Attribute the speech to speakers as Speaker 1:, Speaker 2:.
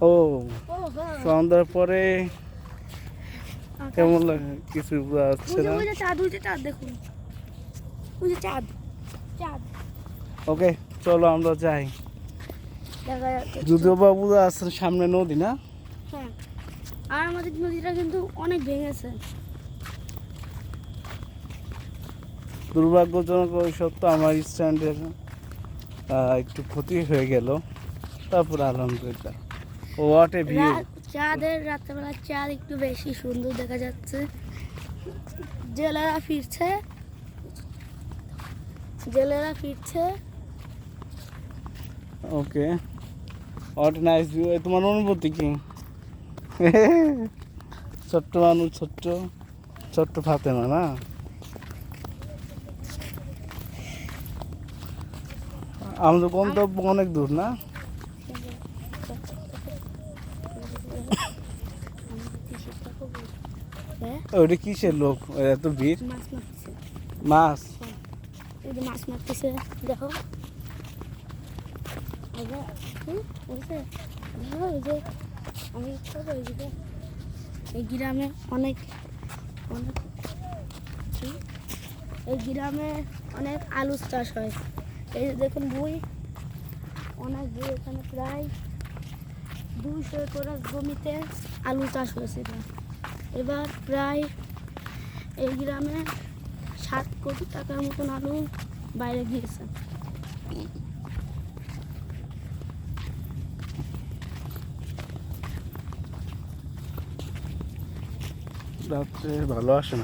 Speaker 1: ও সন্ধ্যার পরে কেমন লাগে? কিছু
Speaker 2: যে
Speaker 1: না?
Speaker 2: চাঁদ ওই চাঁদ দেখুন। ওই চাঁদ চাঁদ।
Speaker 1: ওকে চলো আমরা যাই।
Speaker 2: দেখা যাচ্ছে।
Speaker 1: যদিও বা বোঝা সামনে নদী না?
Speaker 2: হ্যাঁ। আর আমাদের নদীটা কিন্তু অনেক ভেঙেছে।
Speaker 1: দুর্ভাগ্যজনক ওই সত্য আমার স্ট্যান্ডের একটু ক্ষতি হয়ে গেল। তারপর আলহামদুলিল্লাহ। হোয়াট এ ভিউ
Speaker 2: চাঁদের রাত্রেবেলা চাঁদ একটু বেশি সুন্দর দেখা যাচ্ছে। জেলেরা ফিরছে। জেলেরা ফিরছে।
Speaker 1: ওকে হোয়াট নাইস ভিউ তোমার অনুভূতি কি? ছোট্ট মানুষ ছোট্ট ছোট্ট ফাতেমা না? আমাদের গন্তব্য অনেক দূর না?
Speaker 2: হ্যাঁ?
Speaker 1: ওইটা কিসের লোক? এত ভিড়?
Speaker 2: মাছ মারতেছে।
Speaker 1: মাছ?
Speaker 2: এই যে মাছ মারতেছে দেখো। আমি এই গ্রামে অনেক অনেক এই গ্রামে অনেক আলু চাষ হয়। এই যে দেখুন বই। অনেক বই এখানে প্রায় দুইশো একর জমিতে আলু চাষ হয়েছিল এবার। প্রায় এই গ্রামে সাত কোটি টাকার মতন আলু বাইরে গিয়েছে।
Speaker 1: রাত্রে ভালো আসে না।